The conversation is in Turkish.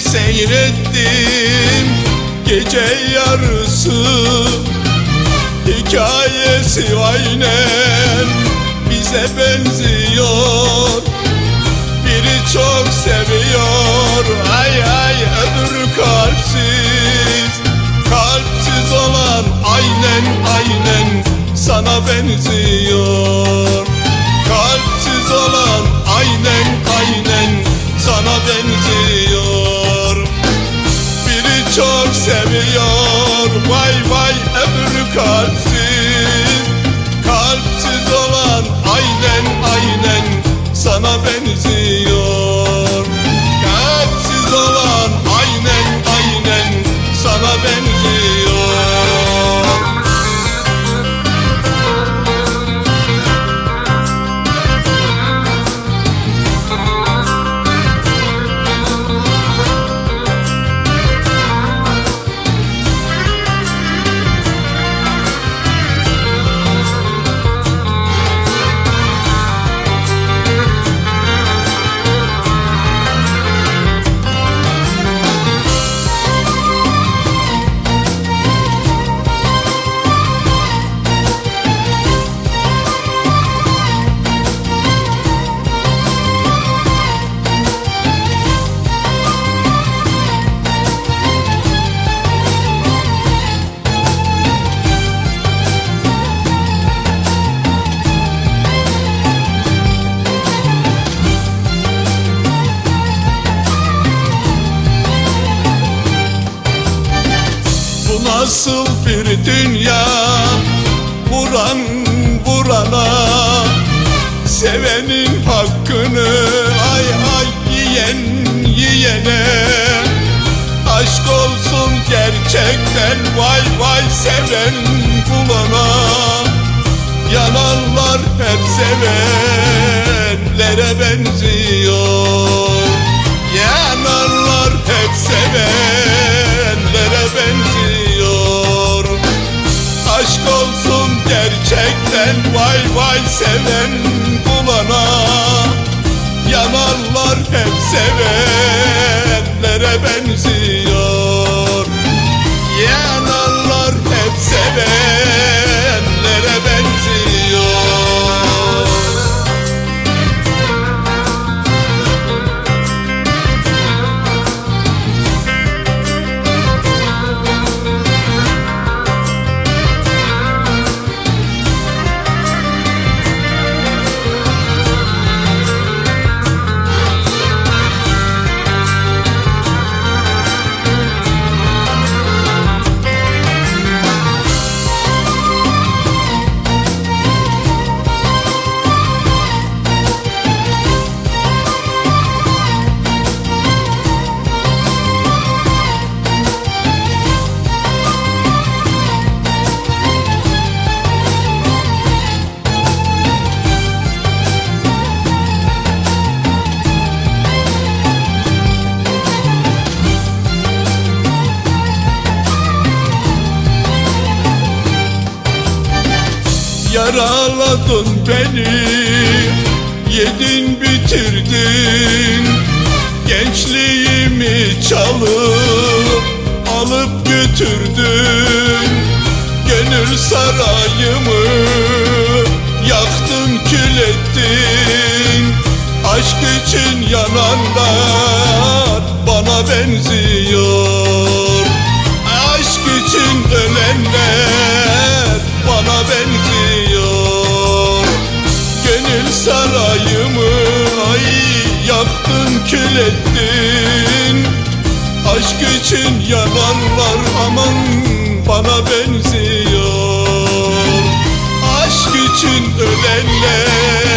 seyrettim Gece yarısı. Hikayesi aynen bize benziyor. Biri çok seviyor. Ay ay öbürü kalpsiz. Kalpsiz olan aynen aynen sana benziyor. Kalpsiz olan aynen aynen sana benziyor çok seviyor. Vay vay öbürü kalpsiz. Kalpsiz olan aynen aynen sana benziyor nasıl bir dünya? Vuran vurana. Sevenin hakkını Ay ay yiyen yiyene. Aşk olsun gerçekten Vay vay seven bulana. Yananlar hep sevenlere benziyor. Yananlar hep sevenlere vay seven bulana Yananlar hep sevenlere Yaraladın beni. Yedin bitirdin. Gençliğimi çalıp Alıp götürdün. Gönül sarayımı Yaktın kül ettin kül ettin. Aşk için yananlar aman bana benziyor. Aşk için ölenler